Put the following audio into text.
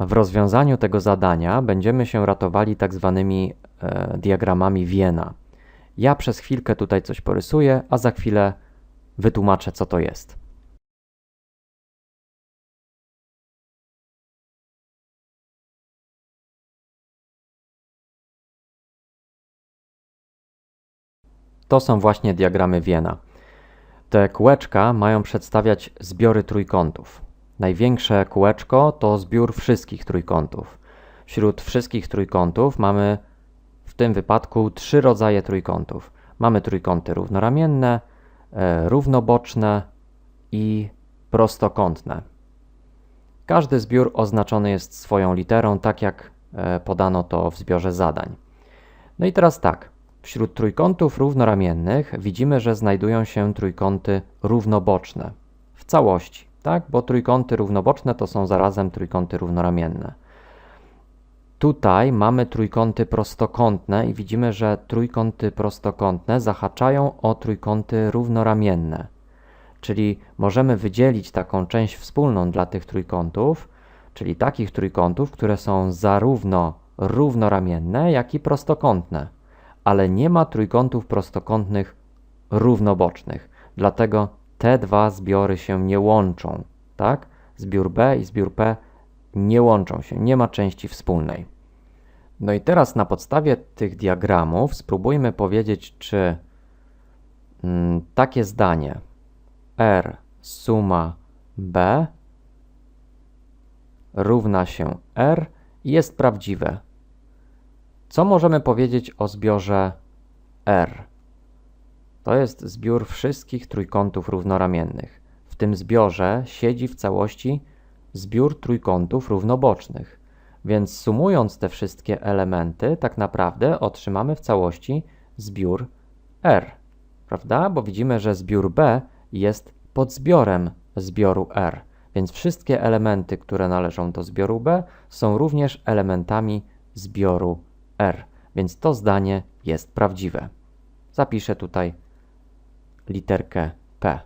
W rozwiązaniu tego zadania będziemy się ratowali tak zwanymi e, diagramami Wiena. Ja przez chwilkę tutaj coś porysuję, a za chwilę wytłumaczę, co to jest. To są właśnie diagramy Wiena. Te kółeczka mają przedstawiać zbiory trójkątów. Największe kółeczko to zbiór wszystkich trójkątów. Wśród wszystkich trójkątów mamy w tym wypadku trzy rodzaje trójkątów. Mamy trójkąty równoramienne, e, równoboczne i prostokątne. Każdy zbiór oznaczony jest swoją literą, tak jak e, podano to w zbiorze zadań. No i teraz tak. Wśród trójkątów równoramiennych widzimy, że znajdują się trójkąty równoboczne w całości, tak? Bo trójkąty równoboczne to są zarazem trójkąty równoramienne. Tutaj mamy trójkąty prostokątne i widzimy, że trójkąty prostokątne zahaczają o trójkąty równoramienne. Czyli możemy wydzielić taką część wspólną dla tych trójkątów, czyli takich trójkątów, które są zarówno równoramienne, jak i prostokątne ale nie ma trójkątów prostokątnych równobocznych. Dlatego te dwa zbiory się nie łączą, tak? Zbiór B i zbiór P nie łączą się, nie ma części wspólnej. No i teraz na podstawie tych diagramów spróbujmy powiedzieć, czy mm, takie zdanie R suma B równa się R jest prawdziwe. Co możemy powiedzieć o zbiorze R? To jest zbiór wszystkich trójkątów równoramiennych. W tym zbiorze siedzi w całości zbiór trójkątów równobocznych. Więc sumując te wszystkie elementy, tak naprawdę otrzymamy w całości zbiór R. Prawda? Bo widzimy, że zbiór B jest podzbiorem zbioru R. Więc wszystkie elementy, które należą do zbioru B, są również elementami zbioru R, więc to zdanie jest prawdziwe. Zapiszę tutaj literkę P.